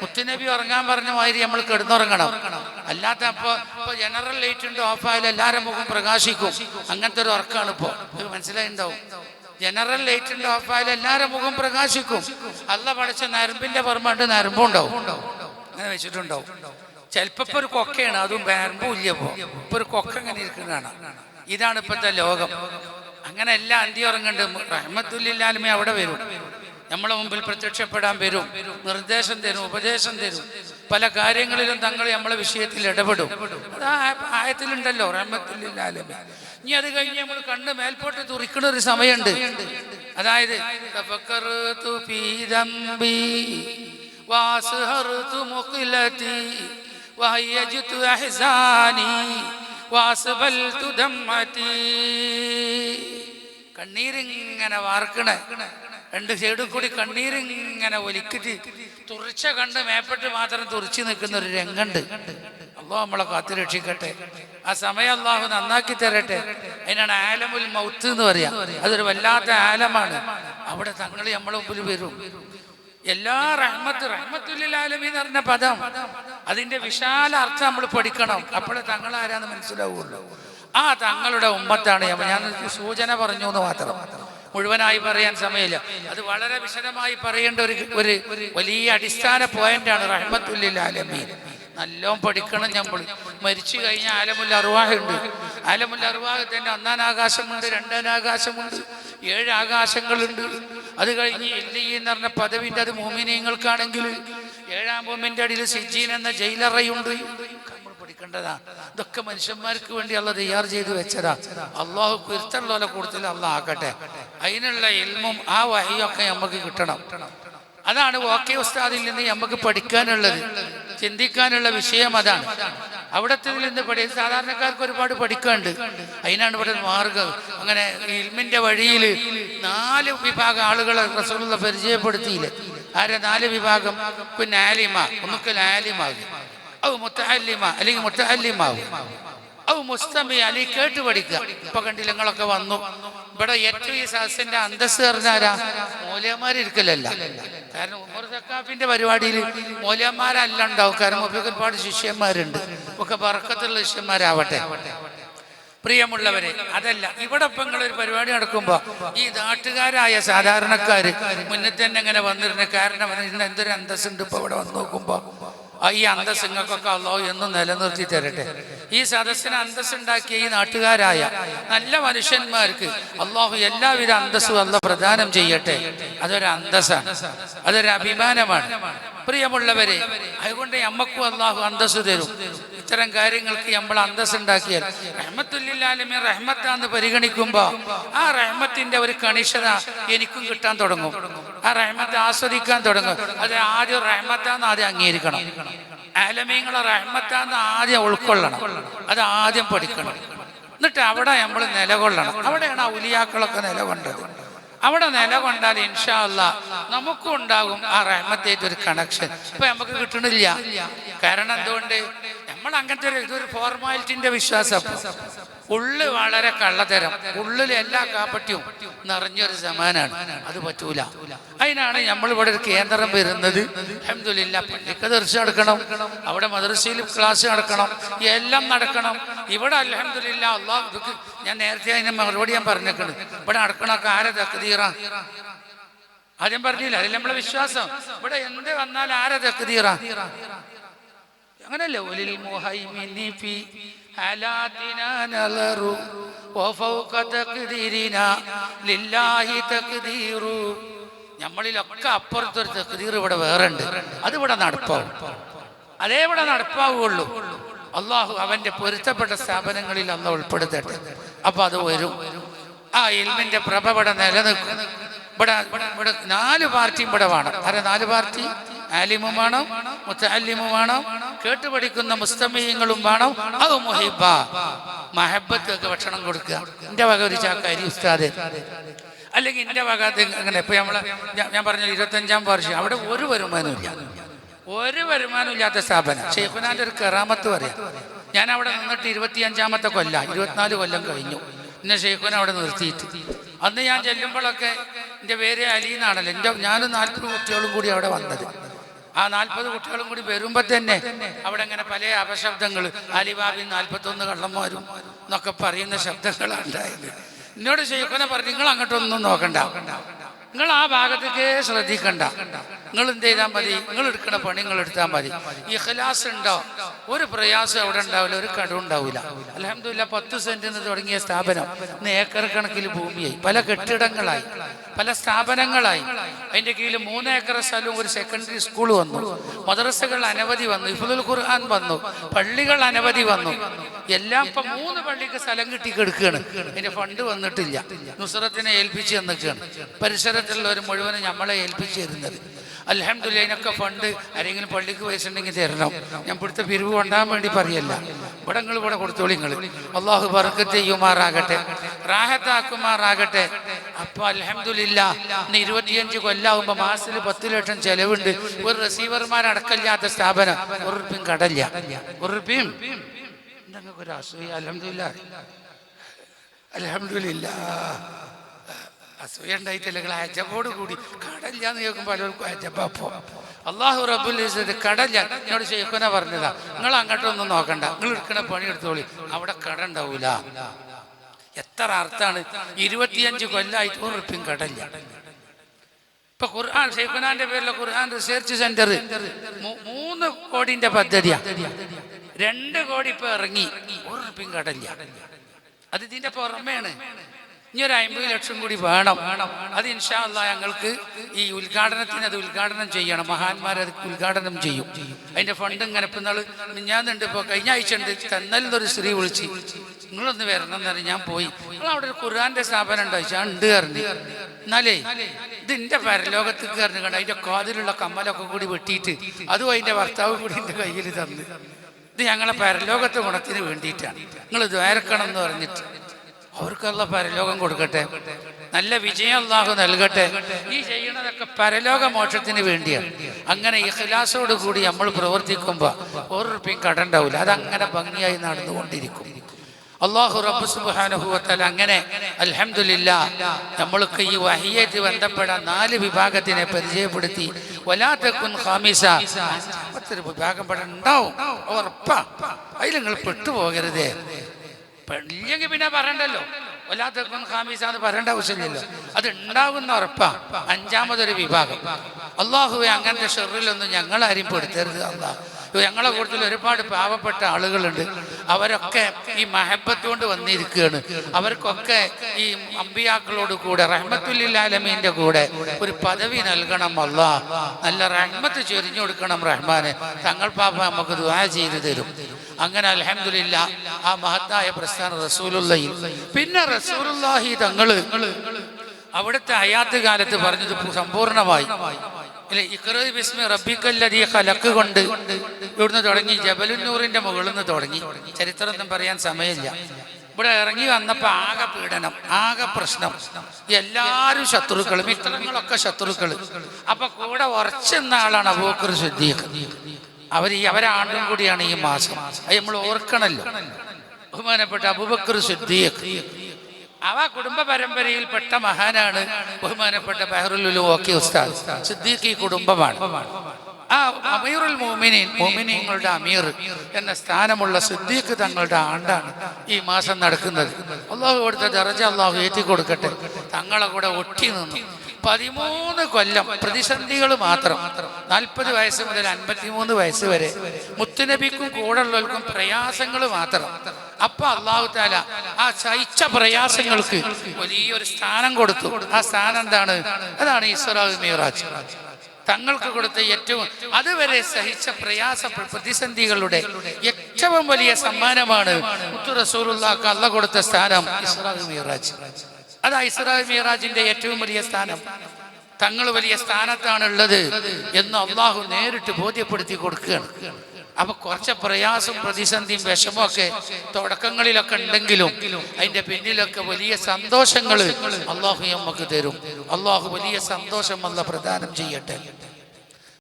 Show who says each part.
Speaker 1: മുത്തുനബി ഉറങ്ങാൻ പറഞ്ഞ മാതിരി നമ്മൾ കിടന്നുറങ്ങണം. അല്ലാത്ത അപ്പൊ ഇപ്പൊ ജനറൽ ലൈറ്റ് ഉണ്ട് ഓഫായാലും എല്ലാവരും മുഖം പ്രകാശിക്കും. അങ്ങനത്തെ ഒരു ഉറക്കമാണ് ഇപ്പോ. മനസ്സിലായിണ്ടാവും ജനറൽ ലൈറ്റ് ഉണ്ട് ഓഫായാലും എല്ലാവരും മുഖം പ്രകാശിക്കും. അല്ല പഠിച്ച നരമ്പിന്റെ പുറമാണ്ട് നരമ്പുണ്ടാവും അങ്ങനെ വെച്ചിട്ടുണ്ടാവും. ചിലപ്പോ ഒരു കൊക്കയാണ് അതും നരമ്പും ഇല്ല ഇപ്പൊ. ഇപ്പൊ ഒരു കൊക്ക ഇങ്ങനെ ഇരിക്കുന്നതാണ് ഇതാണ് ഇപ്പോഴത്തെ ലോകം. അങ്ങനെ എല്ലാം അന്തി ഉറങ്ങുന്നുണ്ട് റഹ്മത്തുല്ലാലുമേ അവിടെ വരും. നമ്മളെ മുമ്പിൽ പ്രത്യക്ഷപ്പെടാൻ വരും നിർദ്ദേശം തരും ഉപദേശം തരും. പല കാര്യങ്ങളിലും തങ്ങൾ നമ്മളെ വിഷയത്തിൽ ഇടപെടും. ആയത്തിലുണ്ടല്ലോ റഹ്മത്തുല്ലാലമ ഇനി അത് കഴിഞ്ഞ് നമ്മൾ കണ്ണ് മേൽപോട്ട് തുറിക്കുന്ന ഒരു സമയമുണ്ട്. അതായത് കണ്ണീരിങ്ങനെ വാർക്കണേ. രണ്ട് സൈഡിൽ കൂടി കണ്ണീരിങ്ങനെ ഒലിക്കിട്ട് തുറിച്ച കണ്ട് മേപ്പെട്ട് മാത്രം തുറിച്ചു നിൽക്കുന്ന ഒരു രംഗണ്ട്. അള്ളാഹു നമ്മളെ കാത്തു രക്ഷിക്കട്ടെ. ആ സമയം അള്ളാഹു നന്നാക്കി തരട്ടെ. അതിനാണ് ആലമുൽ മൗത്ത് എന്ന് പറയാ. അതൊരു വല്ലാത്ത ആലമാണ്. അവിടെ തങ്ങൾ നമ്മളെ മുമ്പിൽ വരും. എല്ലാ റഹ്മത്ത് റഹ്മത്തുല്ലാലമി എന്ന് പറഞ്ഞ പദം. അതിന്റെ വിശാല അർത്ഥം നമ്മൾ പഠിക്കണം. അപ്പോഴേ തങ്ങൾ ആരാന്ന് മനസ്സിലാവുള്ളൂ. ആ തങ്ങളുടെ ഉമ്മത്താണ്. ഞാൻ ഞാൻ സൂചന പറഞ്ഞു എന്ന് മാത്രം. മുഴുവനായി പറയാൻ സമയമില്ല. അത് വളരെ വിശദമായി പറയേണ്ട ഒരു ഒരു വലിയ അടിസ്ഥാന പോയിന്റാണ് റഹ്മത്തുല്ലാലമീൻ നല്ലോം പഠിക്കണം നമ്മൾ മരിച്ചു കഴിഞ്ഞാൽ ആലമുല്ല അറുവാഹുണ്ട് ആലമുല്ല അറുവാഹ് തന്നെ ഒന്നാം ആകാശമുണ്ട് രണ്ടാം ആകാശമുണ്ട് ഏഴ് ആകാശങ്ങളുണ്ട്. അത് കഴിഞ്ഞ് ഇല്ലി എന്ന് പറഞ്ഞ പദവിന്റെ അത് മോമിനിയങ്ങൾക്കാണെങ്കിൽ ഏഴാം ഭൂമിന്റെ അടിയിൽ സിജീൻ എന്ന ജയിലറയുണ്ട്. നമ്മൾ പഠിക്കേണ്ടതാ. ഇതൊക്കെ മനുഷ്യന്മാർക്ക് വേണ്ടി അള്ള തയ്യാർ ചെയ്ത് വെച്ചതാ. അള്ളാഹു കുരുത്തുള്ള കൂടുതൽ അള്ളാഹ് ആക്കട്ടെ. അതിനുള്ള ഇൽമും ആ വഹിയൊക്കെ നമുക്ക് കിട്ടണം. അതാണ് ഓക്കെ ഉസ്താദിൽ നിന്ന് നമുക്ക് പഠിക്കാനുള്ളത്. ചിന്തിക്കാനുള്ള വിഷയം അതാണ്. അവിടത്തെ നിന്ന് പഠി സാധാരണക്കാർക്ക് ഒരുപാട് പഠിക്കാണ്ട് അതിനാണ് ഇവിടെ മാർഗം. അങ്ങനെ ഇൽമിന്റെ വഴിയിൽ നാല് വിഭാഗം ആളുകളെ റസൂലുള്ള പരിചയപ്പെടുത്തിയില്ല? ആരെ നാല് വിഭാഗം? പിന്നെ ആലിമ. നമുക്ക് ആലിമാകും ഔ മുത്തല്ലിമ അല്ലെങ്കിൽ മുത്തല്ലിമാവും ഔ മുസ്തമി അലി കേട്ട് പഠിക്കുക ഇപ്പൊ കണ്ടില്ല നിങ്ങളൊക്കെ വന്നു. ഇവിടെ ഏറ്റവും ഈ സദസ്സിന്റെ അന്തസ് അറിഞ്ഞാരാ മൂലയന്മാരിക്കലല്ല കാരണം ഉമർ സക്കാഫിന്റെ പരിപാടിയിൽ മൂലയന്മാരല്ല ഉണ്ടാവും കാരണം മുഫിക്ക് ഒരുപാട് ശിഷ്യന്മാരുണ്ട്. ഒക്കെ പറക്കത്തുള്ള ശിഷ്യന്മാരാവട്ടെ. പ്രിയമുള്ളവരെ അതല്ല. ഇവിടെ ഇപ്പൊ നിങ്ങളൊരു പരിപാടി നടക്കുമ്പോ ഈ നാട്ടുകാരായ സാധാരണക്കാര് മുന്നേ തന്നെ ഇങ്ങനെ വന്നിരുന്നു. കാരണം ഇന്ന് എന്തൊരു അന്തസ്സുണ്ട് ഇപ്പൊ ഇവിടെ വന്ന് നോക്കുമ്പോ. ആ ഈ അന്തസ് നിങ്ങൾക്കൊക്കെ അള്ളാഹു എന്നും നിലനിർത്തി തരട്ടെ. ഈ സദസ്സിന് അന്തസ്സുണ്ടാക്കിയ ഈ നാട്ടുകാരായ നല്ല മനുഷ്യന്മാർക്ക് അള്ളാഹു എല്ലാവിധ അന്തസ്സും അല്ല പ്രദാനം ചെയ്യട്ടെ. അതൊരു അന്തസ്സാണ്. അതൊരു അഭിമാനമാണ്. പ്രിയമുള്ളവരെ അതുകൊണ്ട് നമ്മക്കും അള്ളാഹു അന്തസ്സ് തരും. ഇത്തരം കാര്യങ്ങൾക്ക് നമ്മൾ അന്തസ് ഉണ്ടാക്കിയാൽ റഹ്മത്തുല്ലാലുമേ റഹ്മത്താന്ന് പരിഗണിക്കുമ്പോ ആ റഹ്മത്തിന്റെ ഒരു കണിഷത എനിക്കും കിട്ടാൻ തുടങ്ങും. ആ റഹ്മത്ത് ആസ്വദിക്കാൻ തുടങ്ങും. അത് ആദ്യം റഹ്മത്താന്ന് ആദ്യം അംഗീകരിക്കണം. ആലമീങ്ങളെ റഹ്മത്താന്ന് ആദ്യം ഉൾക്കൊള്ളണം. അത് ആദ്യം പഠിക്കണം. എന്നിട്ട് അവിടെ നമ്മൾ നിലകൊള്ളണം. അവിടെയാണ് ആ ഉലിയാക്കളൊക്കെ നിലകൊണ്ടത്. അവിടെ നിലകൊണ്ടാൽ ഇൻഷാ അല്ല നമുക്കും ഉണ്ടാകും ആ റഹ്മത്തേറ്റ് ഒരു കണക്ഷൻ ഇപ്പൊ നമുക്ക് കിട്ടണില്ല. കാരണം എന്തുകൊണ്ട്? അങ്ങനത്തെ ഒരു ഇതൊരു ഫോർമാലിറ്റിന്റെ വിശ്വാസം ഉള്ള് വളരെ കള്ളതരം. ഉള്ളിൽ എല്ലാ കാപ്പറ്റിയും നിറഞ്ഞൊരു സമാനാണ്. അത് പറ്റൂല. അതിനാണ് നമ്മൾ ഇവിടെ ഒരു കേന്ദ്രം വരുന്നത്. അഹമ്മദില്ല പള്ളിക്ക് ദർശ നടക്കണം. അവിടെ മദ്രസയിൽ ക്ലാസ് നടക്കണം. എല്ലാം നടക്കണം. ഇവിടെ അലഹമില്ല അള്ളാഹ് ഇതൊക്കെ ഞാൻ നേരത്തെ അതിന് മറുപടി ഞാൻ പറഞ്ഞേക്കണ്. ഇവിടെ നടക്കണമൊക്കെ ആരെ തക്കതീറ ആദ്യം പറഞ്ഞില്ല? അതിൽ നമ്മളെ വിശ്വാസം. ഇവിടെ എന്ത് വന്നാൽ ആരെ തക്കതീറ അങ്ങനല്ലേ? ലില്ലാഹി തഖ്ദീറു നമ്മളിലൊക്കെ അപ്പുറത്തൊരു തക്തീർ ഇവിടെ വേറെ ഉണ്ട് ഇവിടെ നടപ്പാവും. അതേ ഇവിടെ നടപ്പാവുകയുള്ളൂ അള്ളാഹു അവന്റെ പൊരുത്തപ്പെട്ട സ്ഥാപനങ്ങളിൽ അന്ന് ഉൾപ്പെടുത്തട്ടെ. അപ്പൊ അത് വരും. ആ ഇൽമിന്റെ പ്രഭ ഇവിടെ നിലനിൽക്കും. ഇവിടെ ഇവിടെ നാല് പാർട്ടിയും ഇവിടെ വേണം. അരെ നാല് പാർട്ടി? ആലിമും വേണം മുത്തല്ലിമും വേണം കേട്ടുപഠിക്കുന്ന മുസ്തമീയങ്ങളും വേണം. അത് മുഹിബ. മഹബത്തൊക്കെ ഭക്ഷണം കൊടുക്കുക. എന്റെ വക ഒരു ചാക്കാരി ഉസ്താദ്. അല്ലെങ്കിൽ എന്റെ വക അങ്ങനെ ഇപ്പൊ നമ്മളെ ഞാൻ- പറഞ്ഞു ഇരുപത്തഞ്ചാം വർഷം അവിടെ ഒരു വരുമാനം ഇല്ല. ഒരു വരുമാനം ഇല്ലാത്ത സ്ഥാപനം. ഷെയ്ഖുനാന്റെ ഒരു കറാമത്ത് പറയാം. ഞാൻ അവിടെ നിന്നിട്ട് ഇരുപത്തിയഞ്ചാമത്തെ കൊല്ല ഇരുപത്തിനാല് കൊല്ലം കഴിഞ്ഞു. എന്നെ ഷെയ്ഖുന അവിടെ നിർത്തിയിട്ട്. അന്ന് ഞാൻ ചെല്ലുമ്പോഴൊക്കെ എന്റെ പേര് അലി എന്നാണല്ലോ എന്റെ ഞാനും നാൽപ്പത് കുട്ടികളും കൂടി അവിടെ വന്നത്. ആ നാൽപ്പത് കുട്ടികളും കൂടി വരുമ്പോ തന്നെ അവിടെ ഇങ്ങനെ പല അപശബ്ദങ്ങൾ അലിബാബി നാൽപ്പത്തൊന്ന് കള്ളന്മാരും എന്നൊക്കെ പറയുന്ന ശബ്ദങ്ങളാണ് ഉണ്ടായത്. എന്നോട് ചെയ്യക്കൊന്നെ പറഞ്ഞു നിങ്ങൾ അങ്ങോട്ടൊന്നും നോക്കണ്ട. നിങ്ങൾ ആ ഭാഗത്തേക്ക് ശ്രദ്ധിക്കണ്ട. നിങ്ങൾ എന്ത് ചെയ്താൽ മതി? നിങ്ങൾ എടുക്കുന്ന പണി നിങ്ങൾ എടുത്താൽ മതി. ഈ ഖലാസ് ഉണ്ടോ ഒരു പ്രയാസം അവിടെ ഉണ്ടാവില്ല ഒരു കടവും ഉണ്ടാവില്ല. അലഹമില്ല പത്ത് സെന്റിൽ നിന്ന് തുടങ്ങിയ സ്ഥാപനം ഇന്ന് ഏക്കർ കണക്കിൽ ഭൂമിയായി. പല കെട്ടിടങ്ങളായി പല സ്ഥാപനങ്ങളായി. അതിന്റെ കീഴിൽ മൂന്ന് ഏക്കർ സ്ഥലവും ഒരു സെക്കൻഡറി സ്കൂൾ വന്നു. മദ്രസകൾ അനവധി വന്നു. ഇഫുദുൽ ഖുർആൻ വന്നു. പള്ളികൾ അനവധി വന്നു. എല്ലാം ഇപ്പൊ മൂന്ന് പള്ളിക്ക് സ്ഥലം കിട്ടി കിടക്കുകയാണ് അതിന്റെ ഫണ്ട് വന്നിട്ടില്ല. നുസറത്തിനെ ഏൽപ്പിച്ച് തന്നിട്ടാണ് പരിസരത്തുള്ളവർ മുഴുവനും നമ്മളെ ഏൽപ്പിച്ച് തരുന്നത്. അലഹമില്ല അതിനൊക്കെ ഫണ്ട് ആരെങ്കിലും പള്ളിക്ക് വയസ്സുണ്ടെങ്കിൽ തരണം. ഞാൻ ഇവിടുത്തെ പിരിവ് കൊണ്ടാൻ വേണ്ടി പറയല്ല. ഇവിടെ നിങ്ങൾ ഇവിടെ കൊടുത്തോളി നിങ്ങൾ അള്ളാഹു ബർക്കത്ത് ചെയ്യുമാറാകട്ടെ റാഹത്താക്കുമാറാകട്ടെ. അപ്പൊ അലഹമില്ല ഇന്ന് ഇരുപത്തിയഞ്ച് കൊല്ലാവുമ്പോൾ മാസത്തിൽ പത്ത് ലക്ഷം ചെലവുണ്ട്. ഒരു റിസീവർമാരടക്കമില്ലാത്ത സ്ഥാപനം ഒരു റുപ്യം കടല്ല. ഒരു റുപ്യം എന്തെങ്കിലും ഒരു അസൂയ. അലഹമില്ല അലഹമില്ല അസൂയ ഉണ്ടായിട്ടില്ല നിങ്ങൾ അജബോട് കൂടി. കടല്ലാന്ന് കേൾക്കുമ്പോൾ പലർക്കും അജബപ്പോ അള്ളാഹു റബുൽ കടല്ല എന്നോട് ശേഖന പറഞ്ഞതാ നിങ്ങൾ അങ്ങോട്ടൊന്നും നോക്കണ്ട. നിങ്ങൾ എടുക്കണ പണി എടുത്തോളി. അവിടെ കട ഉണ്ടാവൂല. എത്ര അർത്ഥാണ്. ഇരുപത്തിയഞ്ച് കൊല്ലായിട്ട് ഒരു റുപ്യം കടല്ല ഇപ്പൊ ഖുർആൻ ഷെയ്ഖുനാന്റെ പേരിലെ ഖുർആൻ റിസർച്ച് സെന്റർ മൂന്ന് കോടിന്റെ പദ്ധതിയാ. രണ്ട് കോടി ഇപ്പൊ ഇറങ്ങി. ഒരു റുപ്യം കടല്ല അത് ഇതിന്റെ പുറമേണ്. ഇനി ഒരു അമ്പത് ലക്ഷം കൂടി വേണം. അത് ഇൻഷാ അല്ലാ ഞങ്ങൾക്ക് ഈ ഉദ്ഘാടനത്തിന് അത് ഉദ്ഘാടനം ചെയ്യണം. മഹാന്മാർ അത് ഉദ്ഘാടനം ചെയ്യും. അതിന്റെ ഫണ്ട് ഇങ്ങനെ ഇപ്പൊ നാൾ മിഞ്ഞാന്നുണ്ട് ഇപ്പൊ കഴിഞ്ഞ ആഴ്ച ഉണ്ട്. തന്നലിന്നൊരു സ്ത്രീ വിളിച്ച്. നിങ്ങളൊന്ന് വരണം എന്ന് ഞാൻ പോയി. നിങ്ങൾ അവിടെ ഒരു ഖുർആന്റെ സ്ഥാപനം ഉണ്ടോ? ചോദിച്ചാൽ ഉണ്ട് പറഞ്ഞു. എന്നാലേ ഇത് എന്റെ പരലോകത്ത് കയറിഞ്ഞു കണ്ട? അതിന്റെ കാതിലുള്ള കമ്മലൊക്കെ കൂടി വെട്ടിയിട്ട് അതും അതിന്റെ ഭർത്താവ് കൂടി എന്റെ കയ്യിൽ തന്ന്. ഇത് ഞങ്ങളെ പരലോകത്തെ ഗുണത്തിന് വേണ്ടിയിട്ടാണ്. നിങ്ങൾ ദ്വാരക്കണം എന്ന് പറഞ്ഞിട്ട്. അവർക്കുള്ള പരലോകം കൊടുക്കട്ടെ. നല്ല വിജയം അള്ളാഹു നൽകട്ടെ. ഈ ചെയ്യുന്നതൊക്കെ പരലോക മോക്ഷത്തിന് വേണ്ടിയാണ് അങ്ങനെ ഇഖ്ലാസോട് കൂടി നമ്മൾ പ്രവർത്തിക്കുമ്പോൾ ഒരു റുപ്യം കടണ്ടാവില്ല അതങ്ങനെ ഭംഗിയായി നടന്നുകൊണ്ടിരിക്കും. അള്ളാഹു റബ്ബ് സുബ്ഹാനഹുവത്തല അങ്ങനെ അൽഹംദുലില്ല നമ്മൾക്ക് ഈ വഹിയേറ്റ് ബന്ധപ്പെടാൻ നാല് വിഭാഗത്തിനെ പരിചയപ്പെടുത്തി. വലാത്തക്കുൻ ഖാമിസ. അഞ്ചാമത്തെ വിഭാഗം പെടാൻ ഉണ്ടാവും. ഉറപ്പാ. അതിൽ നിങ്ങൾ പെട്ടുപോകരുതേ. ഇല്ലെങ്കിൽ പിന്നെ പറയണ്ടല്ലോ. വല്ലാത്ത ഖാമീസാന്ന് പറയേണ്ട ആവശ്യമില്ലല്ലോ. അത് ഉണ്ടാകുന്ന ഉറപ്പാ. അഞ്ചാമതൊരു വിഭാഗം. അള്ളാഹുവെ അങ്ങനത്തെ ഷെറിലൊന്നും ഞങ്ങളാരും പെടുത്തരുത് അള്ളാഹ് ഞങ്ങളെ കൂട്ടത്തിൽ ഒരുപാട് പാവപ്പെട്ട ആളുകളുണ്ട്. അവരൊക്കെ ഈ മഹബത്ത് കൊണ്ട് വന്നിരിക്കുകയാണ്. അവർക്കൊക്കെ ഈ അമ്പിയാക്കളോട് കൂടെ റഹ്മത്തുല്ലാലമീന്റെ കൂടെ ഒരു പദവി നൽകണം അല്ല. നല്ല റഹ്മത്ത് ചൊരിഞ്ഞു കൊടുക്കണം റഹ്മാന്. തങ്ങൾ പാപ്പ നമുക്ക് ദുആ ചെയ്തു തരും. അങ്ങനെ അലഹമില്ല ആ മഹത്തായ പ്രസ്ഥാന റസൂലുള്ളയിൽ. പിന്നെ റസൂലുള്ളാഹി തങ്ങൾ അവിടുത്തെ അയാത്ത് കാലത്ത് പറഞ്ഞത് സമ്പൂർണമായി. അല്ലെ ഇഖ്റ ബിസ്മി റബ്ബിക്കല്ലദീ ഖലഖ് കൊണ്ട് ഇവിടുന്ന് തുടങ്ങി ജബലുന്നൂറിന്റെ മുകളിൽ നിന്ന് തുടങ്ങി. ചരിത്രമൊന്നും പറയാൻ സമയമില്ല. ഇവിടെ ഇറങ്ങി വന്നപ്പോ ആകെ പീഡനം ആകെ പ്രശ്നം. എല്ലാരും ശത്രുക്കൾ മിത്രങ്ങളൊക്കെ ശത്രുക്കൾ അപ്പൊ കൂടെ ഉറച്ചെന്ന ആളാണ് അബൂക്കർ സിദ്ദീഖ്. അവർ ഈ അവരാണ്ടും കൂടിയാണ് ഈ മാസം. അത് നമ്മൾ ഓർക്കണല്ലോ. ബഹുമാനപ്പെട്ട അബൂബക്കർ സിദ്ദീഖ്. അവ കുടുംബ പരമ്പരയിൽപ്പെട്ട മഹാനാണ് ബഹുമാനപ്പെട്ട ബഹറുൽ ഓക്കെ ഉസ്താദ്. സിദ്ദീഖ് ഈ കുടുംബമാണ്. ആ അമീറുൽ മോമിനീൻ മോമിനീങ്ങളുടെ അമീർ എന്ന സ്ഥാനമുള്ള സിദ്ദീഖ് തങ്ങളുടെ ആണ്ടാണ് ഈ മാസം നടക്കുന്നത്. അള്ളാഹു കൊടുത്ത ദർജ അള്ളാഹു ഏറ്റി കൊടുക്കട്ടെ തങ്ങളെ കൂടെ ഒട്ടി നിന്നു. പതിമൂന്ന് കൊല്ലം പ്രതിസന്ധികൾ മാത്രം. നാൽപ്പത് വയസ്സ് മുതൽ അൻപത്തിമൂന്ന് വയസ്സ് വരെ മുത്തുനബിക്കും കൂടെ ഉള്ളവർക്കും പ്രയാസങ്ങൾ മാത്രം. അപ്പൊ അള്ളാഹു താല ആ സഹിച്ച പ്രയാസങ്ങൾക്ക് വലിയൊരു സ്ഥാനം കൊടുത്തു. ആ സ്ഥാനം എന്താണ്? അതാണ് മീറാജ്. തങ്ങൾക്ക് കൊടുത്ത ഏറ്റവും അതുവരെ സഹിച്ച പ്രയാസ പ്രതിസന്ധികളുടെ ഏറ്റവും വലിയ സമ്മാനമാണ് മുത്തു കൊടുത്ത സ്ഥാനം ഇസ്രാഹ് മീറാജ്. അതാ ഇസ്രാ മിറാജിന്റെ ഏറ്റവും വലിയ സ്ഥാനം. തങ്ങൾ വലിയ സ്ഥാനത്താണ് ഉള്ളത് എന്ന് അള്ളാഹു നേരിട്ട് ബോധ്യപ്പെടുത്തി കൊടുക്കുകയാണ്. അപ്പൊ കുറച്ച് പ്രയാസം പ്രതിസന്ധിയും വിഷമവും ഒക്കെ തുടക്കങ്ങളിലൊക്കെ ഉണ്ടെങ്കിലും അതിന്റെ പിന്നിലൊക്കെ വലിയ സന്തോഷങ്ങൾ അള്ളാഹു നമുക്ക് തരും. അള്ളാഹു വലിയ സന്തോഷം അല്ല പ്രദാനം ചെയ്യട്ടെ.